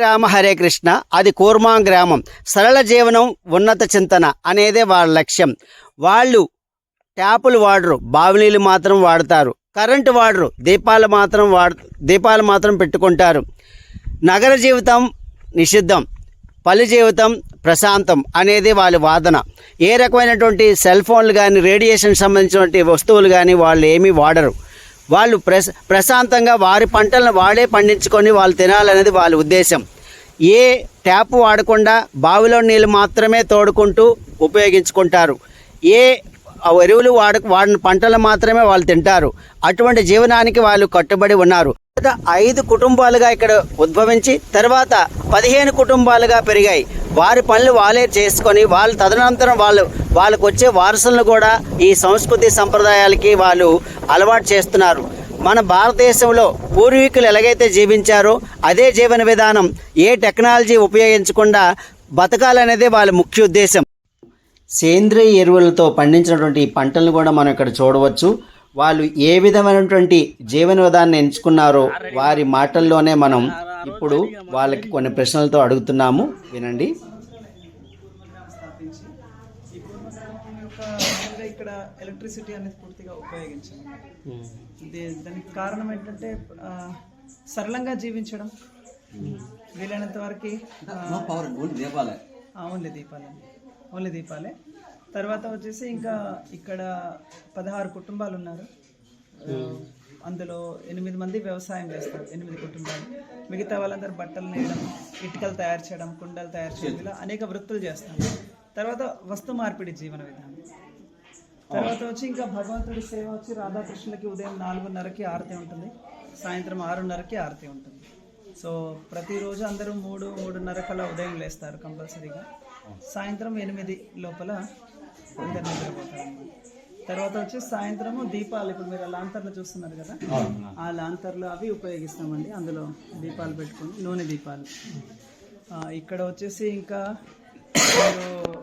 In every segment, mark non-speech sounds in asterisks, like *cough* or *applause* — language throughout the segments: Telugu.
రామ హరే కృష్ణ. అది కూర్మా గ్రామం. సరళ జీవనం ఉన్నత చింతన అనేదే వాళ్ళ లక్ష్యం. వాళ్ళు ట్యాపులు వాడరు బావినీళ్ళు మాత్రం వాడతారు. కరెంటు వాడరు దీపాలు మాత్రం వాడ దీపాలు మాత్రం పెట్టుకుంటారు. నగర జీవితం నిషిద్ధం పల్లె జీవితం ప్రశాంతం అనేది వాళ్ళ వాదన. ఏ రకమైనటువంటి సెల్ ఫోన్లు కానీ రేడియేషన్ సంబంధించినటువంటి వస్తువులు కానీ వాళ్ళు ఏమీ వాడరు. వాళ్ళు ప్రశ ప్రశాంతంగా వారి పంటలను వాళ్ళే పండించుకొని వాళ్ళు తినాలనేది వాళ్ళ ఉద్దేశం. ఏ ట్యాప్ వాడకుండా బావిలో నీళ్ళు మాత్రమే తోడుకుంటూ ఉపయోగించుకుంటారు. ఏ ఎరువులు వాడ వాడిన పంటలు మాత్రమే వాళ్ళు తింటారు. అటువంటి జీవనానికి వాళ్ళు కట్టుబడి ఉన్నారు. ఐదు కుటుంబాలుగా ఇక్కడ ఉద్భవించి తర్వాత పదిహేను కుటుంబాలుగా పెరిగాయి. వారి పనులు వాళ్ళే చేసుకొని వాళ్ళు తదనంతరం వాళ్ళు వాళ్ళకు వచ్చే వారసులను కూడా ఈ సంస్కృతి సంప్రదాయాలకి వాళ్ళు అలవాటు చేస్తున్నారు. మన భారతదేశంలో పూర్వీకులు ఎలాగైతే జీవించారో అదే జీవన విధానం ఏ టెక్నాలజీ ఉపయోగించకుండా బతకాలనేదే వాళ్ళ ముఖ్య ఉద్దేశం. సేంద్రియ ఎరువులతో పండించినటువంటి పంటలను కూడా మనం ఇక్కడ చూడవచ్చు. వాళ్ళు ఏ విధమైనటువంటి జీవన విధానాన్ని ఎంచుకున్నారో వారి మాటల్లోనే మనం ఇప్పుడు వాళ్ళకి కొన్ని ప్రశ్నలతో అడుగుతున్నాము. వినండి. స్థాపించి ఈ పూర్వగ్రామం యొక్క యాక్చువల్గా ఇక్కడ ఎలక్ట్రిసిటీ అనేది పూర్తిగా దానికి కారణం ఏంటంటే ఆ, సరళంగా జీవించడం. వీలైనంత వరకు ఓన్లీ దీపాలండి ఓన్లీ దీపాలే. తర్వాత వచ్చేసి ఇంకా ఇక్కడ పదహారు కుటుంబాలు ఉన్నారు అందులో ఎనిమిది మంది వ్యవసాయం చేస్తారు ఎనిమిది కుటుంబాలు. మిగతా వాళ్ళందరూ బట్టలు నేయడం ఇటుకలు తయారు చేయడం కుండలు తయారు చేయడం ఇలా అనేక వృత్తులు చేస్తారు. తర్వాత వస్తు మార్పిడి జీవన విధానం. తర్వాత వచ్చి ఇంకా భగవంతుడి సేవ వచ్చి రాధాకృష్ణులకి ఉదయం నాలుగున్నరకి ఆరతి ఉంటుంది సాయంత్రం ఆరున్నరకి ఆరతి ఉంటుంది. సో ప్రతిరోజు అందరూ మూడు మూడున్నర కల్లా ఉదయం లేస్తారు కంపల్సరీగా. సాయంత్రం ఎనిమిది లోపల అందరు నిద్రపోతారు. అన్నమాట. తర్వాత వచ్చి సాయంత్రము దీపాలు ఇప్పుడు మీరు లాంతర్లు చూస్తున్నారు కదా? ఆ లాంతర్లు అవి ఉపయోగిస్తామండి. అందులో దీపాలు పెట్టుకొని నూనె దీపాలు. ఆ, ఇక్కడ వచ్చేసి ఇంకా మీరు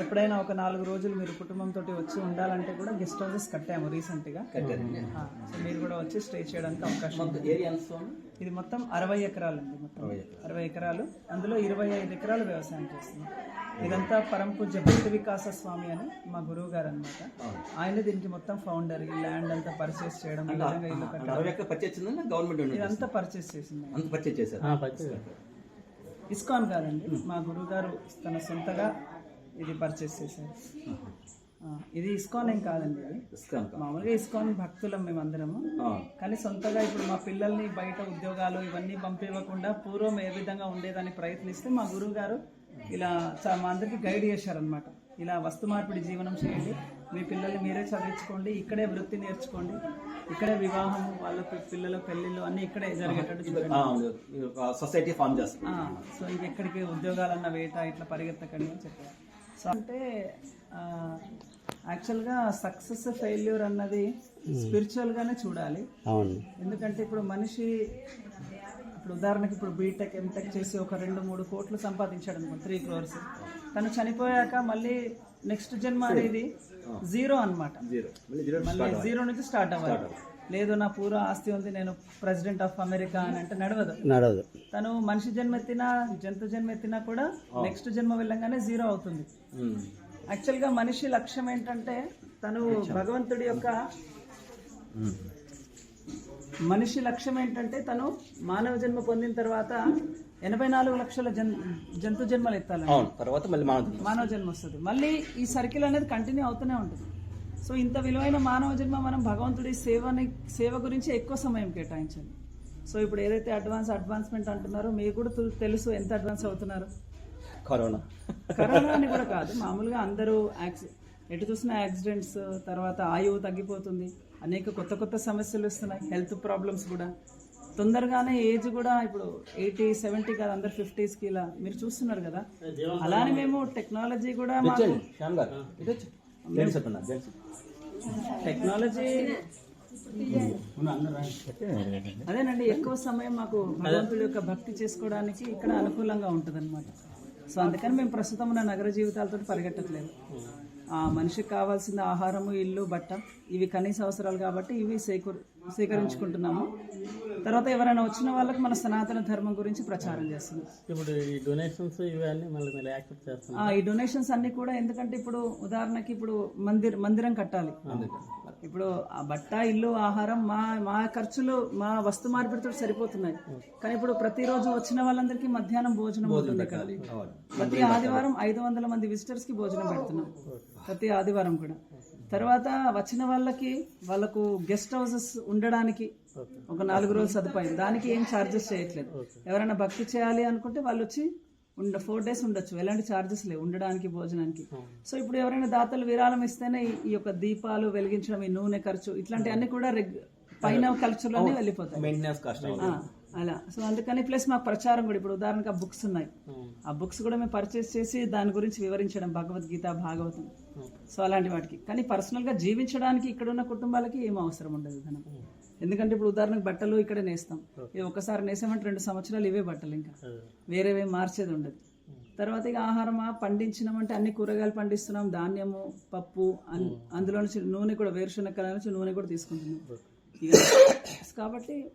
ఎప్పుడైనా ఒక నాలుగు రోజులు మీరు కుటుంబంతో వచ్చి ఉండాలంటే కూడా గెస్ట్ హౌసెస్ కట్టాము రీసెంట్గా. మీరు కూడా వచ్చి స్టే చేయడానికి అవకాశం ఇది మొత్తం అరవై ఎకరాలు అండి మొత్తం అరవై ఎకరాలు. అందులో ఇరవై ఐదు ఎకరాలు వ్యవసాయం చేస్తున్నాం. ఇదంతా పరం పూజ్య భక్తి వికాస స్వామి అని మా గురువు గారు అనమాట ఆయన దీనికి మొత్తం ఫౌండర్ ఈ ల్యాండ్ అంతా పర్చేస్ చేయడం గవర్నమెంట్ ఇదంతా పర్చేస్ చేసింది. అంత పర్చేజ్ చేశారు? ఇస్కాన్ కాదండి మా గురువు గారు తన సొంతగా ఇది పర్చేస్ చేశారు. ఇది ఇస్కాన్ ఏం కాదండి. మామూలుగా ఇస్కాన్ భక్తులం మేమందరము. కానీ సొంతగా ఇప్పుడు మా పిల్లల్ని బయట ఉద్యోగాలు ఇవన్నీ పంపివ్వకుండా పూర్వం ఏ విధంగా ఉండేదని ప్రయత్నిస్తే మా గురువు గారు ఇలా మా అందరికి గైడ్ చేశారనమాట ఇలా వస్తు మార్పిడి జీవనం చేయండి. మీ పిల్లల్ని మీరే చదివించుకోండి. ఇక్కడే వృత్తి నేర్చుకోండి. ఇక్కడే వివాహం వాళ్ళ పిల్లల పెళ్ళిళ్ళు అన్నీ ఇక్కడే జరిగేటట్టు చూడండి. ఆ, ఉంది. ఈ ఒక సొసైటీ ఫామ్ చేస్తారు ఆ, సో ఇంకెక్కడికి ఉద్యోగాలన్న వేట ఇట్లా పరిగెత్తకండి అని చెప్పారు. సో అంటే ఆ, యాక్చువల్గా సక్సెస్ ఫెయిల్యూర్ అన్నది స్పిరిచువల్గానే చూడాలి. ఎందుకంటే ఇప్పుడు మనిషి ఇప్పుడు ఉదాహరణకి ఇప్పుడు బీటెక్ ఎంటెక్ చేసి ఒక రెండు మూడు కోట్లు సంపాదించాడు అనుకో త్రీ క్రోర్స్ తను చనిపోయాక మళ్ళీ నెక్స్ట్ జన్మ అనేది జీరో అన్నమాట. జీరో మళ్ళీ జీరో నుంచి స్టార్ట్ అవ్వాలి. లేదు నా పూర్వ ఆస్తి ఉంది నేను ప్రెసిడెంట్ ఆఫ్ అమెరికా అని అంటే నడవదు. నడవదు. తను మనిషి జన్మ ఎత్తినా జంతు జన్మ ఎత్తినా కూడా నెక్స్ట్ జన్మ వెళ్ళంగానే జీరో అవుతుంది. యాక్చువల్గా మనిషి లక్ష్యం ఏంటంటే తను భగవంతుడి యొక్క మనిషి లక్ష్యం ఏంటంటే తను మానవ జన్మ పొందిన తర్వాత ఎనభై నాలుగు లక్షల జన్ జంతు జన్మలు ఎత్తాలి తర్వాత మళ్ళీ మనం మానవ జన్మ వస్తుంది. మళ్ళీ ఈ సర్కిల్ అనేది కంటిన్యూ అవుతూనే ఉంటుంది. సో ఇంత విలువైన మానవ జన్మ మనం భగవంతుడి సేవని సేవ గురించి ఎక్కువ సమయం కేటాయించాలి. సో ఇప్పుడు ఏదైతే అడ్వాన్స్ అడ్వాన్స్మెంట్ అంటున్నారో మీకు కూడా తెలు- తెలుసు ఎంత అడ్వాన్స్ అవుతున్నారు. కరోనా. కరోనా అని కూడా కాదు మామూలుగా అందరూ యాక్సి ఎటు చూసినా యాక్సిడెంట్స్ తర్వాత ఆయువు తగ్గిపోతుంది. అనేక కొత్త కొత్త సమస్యలు వస్తున్నాయి. హెల్త్ ప్రాబ్లమ్స్ కూడా. తొందరగానే ఏజ్ కూడా ఇప్పుడు ఎయిటీ సెవెంటీ కాదు అందరు ఫిఫ్టీస్కి ఇలా మీరు చూస్తున్నారు కదా. అలానే మేము టెక్నాలజీ కూడా టెక్నాలజీ అదేనండి ఎక్కువ సమయం మాకు భగవంతుడి యొక్క భక్తి చేసుకోవడానికి ఇక్కడ అనుకూలంగా ఉంటుంది సో అందుకని మేము ప్రస్తుతం ఉన్న నగర జీవితాలతో పరిగెట్టట్లేదు మనిషికి కావాల్సిన ఆహారము ఇల్లు బట్ట. ఇవి కనీస అవసరాలు కాబట్టి ఇవి సేకూర్ సేకరించుకుంటున్నాము. తర్వాత ఎవరైనా వచ్చిన వాళ్ళకి మన సనాతన ధర్మం గురించి ప్రచారం చేస్తున్నాం. ఇప్పుడు ఈ డొనేషన్స్ ఇవన్నీ మళ్ళీ యాక్సెప్ట్ ఆ, ఈ డొనేషన్స్ అన్ని కూడా ఎందుకంటే ఇప్పుడు ఉదాహరణకి ఇప్పుడు మందిర్ మందిరం కట్టాలి. ఇప్పుడు ఆ బట్ట ఇల్లు ఆహారం మా మా ఖర్చులు మా వస్తు మార్పిడితో సరిపోతున్నాయి. కానీ ఇప్పుడు ప్రతిరోజు వచ్చిన వాళ్ళందరికీ మధ్యాహ్నం భోజనం ఉంటుంది ప్రతి ఆదివారం ఐదు వందల మంది విజిటర్స్కి భోజనం పెడుతున్నాం. ప్రతి ఆదివారం కూడా. తర్వాత వచ్చిన వాళ్ళకి వాళ్ళకు గెస్ట్ హౌసెస్ ఉండడానికి ఒక నాలుగు రోజులు సదుపాయం. దానికి ఏం ఛార్జెస్ చేయట్లేదు. ఎవరైనా భక్తి చేయాలి అనుకుంటే వాళ్ళు వచ్చి ఉండ ఫోర్ డేస్ ఉండొచ్చు. ఎలాంటి ఛార్జెస్ లేవు ఉండడానికి భోజనానికి. సో ఇప్పుడు ఎవరైనా దాతలు విరాళం ఇస్తేనే ఈ- యొక్క దీపాలు వెలిగించడం ఈ నూనె ఖర్చు ఇట్లాంటివన్నీ కూడా రెగ్ పైన ఖర్చులన్నీ వెళ్ళిపోతాయి. మెయింటెనెన్స్ కాస్ట్ ఆ, అలా. సో అందుకని ప్లస్ మాకు ప్రచారం కూడా ఇప్పుడు ఉదాహరణకు ఆ బుక్స్ ఉన్నాయి. ఆ బుక్స్ కూడా మేము పర్చేస్ చేసి దాని గురించి వివరించడం భగవద్గీత భాగవతం. సో అలాంటి వాటికి. కానీ పర్సనల్గా జీవించడానికి ఇక్కడ ఉన్న కుటుంబాలకి ఏం అవసరం ఉండదు ధనం. ఎందుకంటే ఇప్పుడు ఉదాహరణకు బట్టలు ఇక్కడ నేస్తాం. ఇది ఒకసారి నేసామంటే రెండు సంవత్సరాలు ఇవే బట్టలు ఇంకా. వేరేవే మార్చేది ఉండదు. తర్వాత ఇక ఆహారమా? పండించినామంటే అన్ని కూరగాయలు పండిస్తున్నాం. ధాన్యము పప్పు అన్- అందులో నుంచి నూనె కూడా వేరుశనగ నుంచి నూనె కూడా తీసుకుంటున్నాం. *coughs* కాబట్టి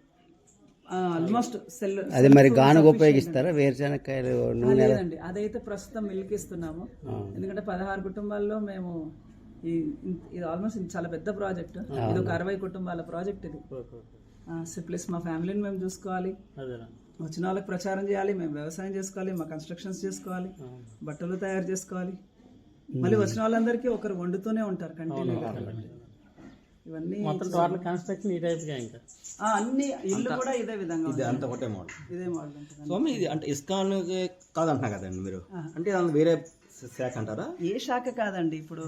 ఆల్మోస్ట్ సెల్ అది మరి గానుగ ఉపయోగిస్తారా? వేరుశనక్కాయలు నూనె లేదండి. అదైతే ప్రస్తుతం మిల్క్ ఇస్తున్నాము. ఎందుకంటే పదహారు కుటుంబాల్లో మేము ఇది ఆల్మోస్ట్ ఇది చాలా పెద్ద ప్రాజెక్ట్ ఇది ఒక అరవై కుటుంబాల ప్రాజెక్ట్ ఇది. ప్లస్ మా ఫ్యామిలీని మేము చూసుకోవాలి. వచ్చిన వాళ్ళకి ప్రచారం చేయాలి మేము వ్యవసాయం చేసుకోవాలి మా కన్స్ట్రక్షన్స్ చేసుకోవాలి బట్టలు తయారు చేసుకోవాలి. మళ్ళీ వచ్చిన వాళ్ళందరికీ ఒకరు వండుతూనే ఉంటారు కంటిన్యూగా ఇవన్నీ మొత్తం టోటల్ కన్స్ట్రక్షన్ ఈ టైప్గా ఇంకా? ఆ, అన్ని ఇల్లు కూడా ఇదే విధంగా ఇది ఉంటుంది. అంత ఒకటే మోడల్ ఇదే మోడల్ ఉంటుంది స్వామి ఇది అంటే ఇస్కాన్ కాదంటున్నా కదండి మీరు. అంటే దాని వేరే శాఖ అంటారా? ఏ శాఖ కాదండి ఇప్పుడు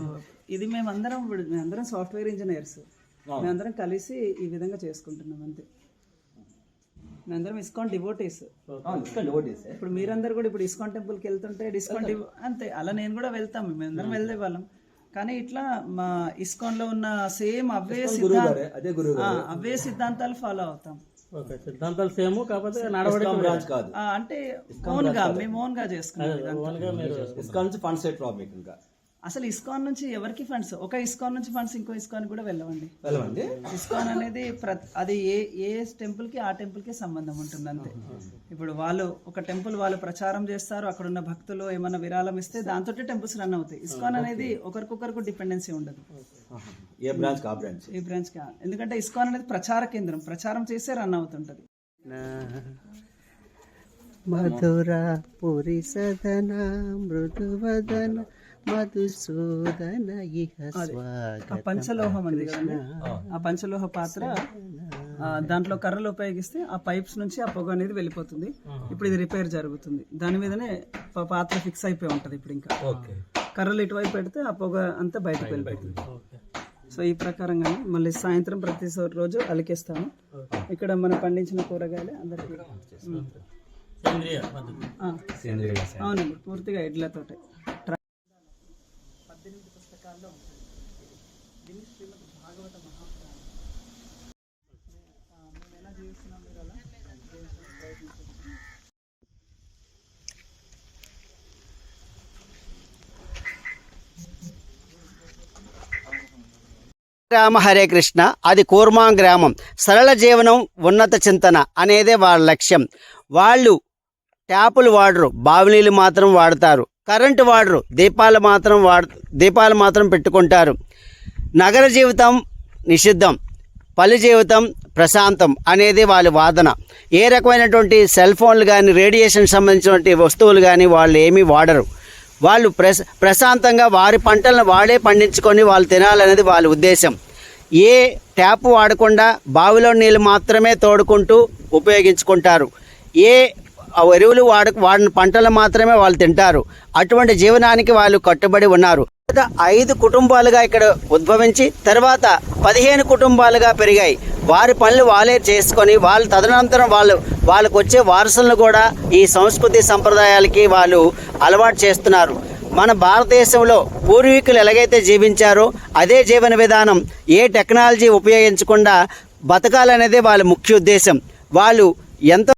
ఇది మేమందరం ఇప్పుడు మేమందరం సాఫ్ట్వేర్ ఇంజనీర్స్. మేమందరం కలిసి ఈ విధంగా చేసుకుంటున్నాం అంతే. మేమందరం ఇస్కాన్ డివోటీస్. ISKCON devotees. ఇప్పుడు మీరందరూ కూడా ఇప్పుడు ఇస్కాన్ టెంపుల్కి వెళ్తుంటే డిస్కౌంట్ డివో అంతే అలా నేను కూడా వెళ్తాం మేమందరం వెళ్తే వాళ్ళం కానీ ఇట్లా మా ఇస్కాన్లో ఉన్న సేమ్ అవే సిద్ధాంత అవే సిద్ధాంతాలు ఫాలో అవుతాం. ఓకే సిద్ధాంతాలు సేమ్ కాకపోతే నడవడిక బ్రాంచ్ కాదు. అంటే ఓన్గా మేము గా చేసుకున్నాం ఇదంతా. ఓన్గా మీరు ఇస్కాన్ నుంచి ఫండ్ సైడ్ ప్రాబ్లం ఇంకా. అసలు ఇస్కాన్ నుంచి ఎవరికి ఫండ్స్? ఒక ఇస్కాన్ నుంచి ఫండ్స్ ఇంకో ఇస్కాన్ కూడా వెళ్ళవండి. వెళ్ళమండి ఇస్కాన్ అనేది అది ఏ ఏ టెంపుల్కి ఆ టెంపుల్కి సంబంధం ఉంటుంది అంతే ఇప్పుడు వాళ్ళు ఒక టెంపుల్ వాళ్ళు ప్రచారం చేస్తారు అక్కడ ఉన్న భక్తులు ఏమైనా విరాళం ఇస్తే దాంతో టెంపుల్స్ రన్ అవుతాయి. ఇస్కాన్ అనేది ఒకరికొకరికి డిపెండెన్సీ ఉండదు. ఏ బ్రాంచ్ కా బ్రాంచ్ ఈ బ్రాంచ్కి ఎందుకంటే ఇస్కాన్ అనేది ప్రచార కేంద్రం. ప్రచారం చేసే రన్ అవుతుంటది. మధుర పురి సదన మృదువదన మధుసూదన ఇహ ఆ పంచలోహం ఉంది కదండి? ఆ పంచలోహ పాత్ర ఆ, దాంట్లో కర్రలు ఉపయోగిస్తే ఆ పైప్స్ నుంచి ఆ పొగ అనేది వెళ్ళిపోతుంది. ఇప్పుడు ఇది రిపేర్ జరుగుతుంది. దాని మీదనే పాత్ర ఫిక్స్ అయిపోయి ఉంటది ఇప్పుడు ఇంకా. కర్రలు ఇటువైపు పెడితే ఆ పొగ అంతా బయటకు వెళ్ళిపోతుంది. సో ఈ ప్రకారంగా మళ్ళీ సాయంత్రం ప్రతి రోజు అలికేస్తాము. ఇక్కడ మనం పండించిన కూరగాయలు అందరికి. అవునండి పూర్తిగా ఎడ్లతోటే పద్దెనిమిది పుస్తకాల్లో ఉంటుంది. దీన్ని శ్రీమద్ భాగవత మహాపురాణం. మేము ఎలా జీవిస్తున్నాం మీరు అలా? జీవించడానికి ప్రయత్నించండి రామ హరే కృష్ణ అది కూర్మా గ్రామం. సరళ జీవనం ఉన్నత చింతన అనేదే వాళ్ళ లక్ష్యం. వాళ్ళు ట్యాపులు వాడరు బావినీళ్ళు మాత్రం వాడతారు. కరెంటు వాడరు. దీపాలు మాత్రం వాడ దీపాలు మాత్రం పెట్టుకుంటారు. నగర జీవితం నిషిద్ధం. పల్లె జీవితం ప్రశాంతం అనేది వాళ్ళ వాదన. ఏ రకమైనటువంటి సెల్ ఫోన్లు కానీ రేడియేషన్ సంబంధించినటువంటి వస్తువులు కానీ వాళ్ళు ఏమీ వాడరు. వాళ్ళు ప్రశ ప్రశాంతంగా వారి పంటలను వాళ్ళే పండించుకొని వాళ్ళు తినాలనేది వాళ్ళ ఉద్దేశం. ఏ ట్యాప్ వాడకుండా బావిలో నీళ్ళు మాత్రమే తోడుకుంటూ ఉపయోగించుకుంటారు. ఏ ఎరువులు వాడ వాడిన పంటలు మాత్రమే వాళ్ళు తింటారు. అటువంటి జీవనానికి వాళ్ళు కట్టుబడి ఉన్నారు. ఐదు కుటుంబాలుగా ఇక్కడ ఉద్భవించి తర్వాత పదిహేను కుటుంబాలుగా పెరిగాయి. వారి పనులు వాళ్ళే చేసుకొని వాళ్ళు తదనంతరం వాళ్ళు వాళ్ళకు వచ్చే వారసులను కూడా ఈ సంస్కృతి సంప్రదాయాలకి వాళ్ళు అలవాటు చేస్తున్నారు. మన భారతదేశంలో పూర్వీకులు ఎలాగైతే జీవించారో అదే జీవన విధానం ఏ టెక్నాలజీ ఉపయోగించకుండా బతకాలనేదే వాళ్ళ ముఖ్య ఉద్దేశం. వాళ్ళు ఎంత